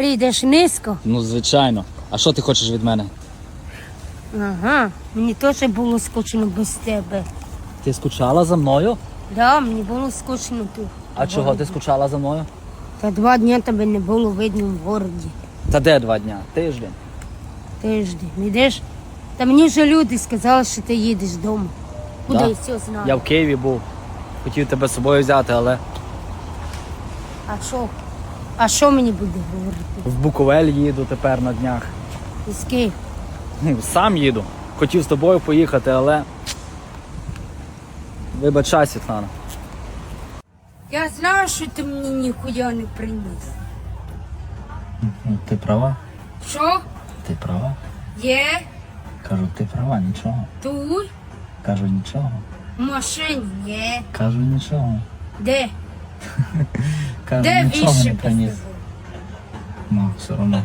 Прийдеш низько? Ну, звичайно. А що ти хочеш від мене? Ага, мені теж було скучно без тебе. Ти скучала за мною? Да, мені було скучно тут. А в чого городі. ти скучала за мною? Та два дні тебе не було видно в городі. Та де два дня? Тиждень. Тиждень. Йдеш? Та мені вже люди сказали, що ти їдеш вдома. Куди Да. я все знаю. Я в Києві був. Хотів тебе з собою взяти, але А що? А що мені буде говорити? в Буковель їду тепер на днях. Із Києва? Ну, Сам їду. Хотів з тобою поїхати, але. Вибачай, Світлана. Я знаю, що ти мені ніхуя не приніс. Ну, Ти права, Що? ти права. Є? Кажу, ти права, нічого. Тут? Кажу, нічого. В машині? Є. Кажу, нічого. Де? Кажу, Де нічого не приніс. Ну, все одно.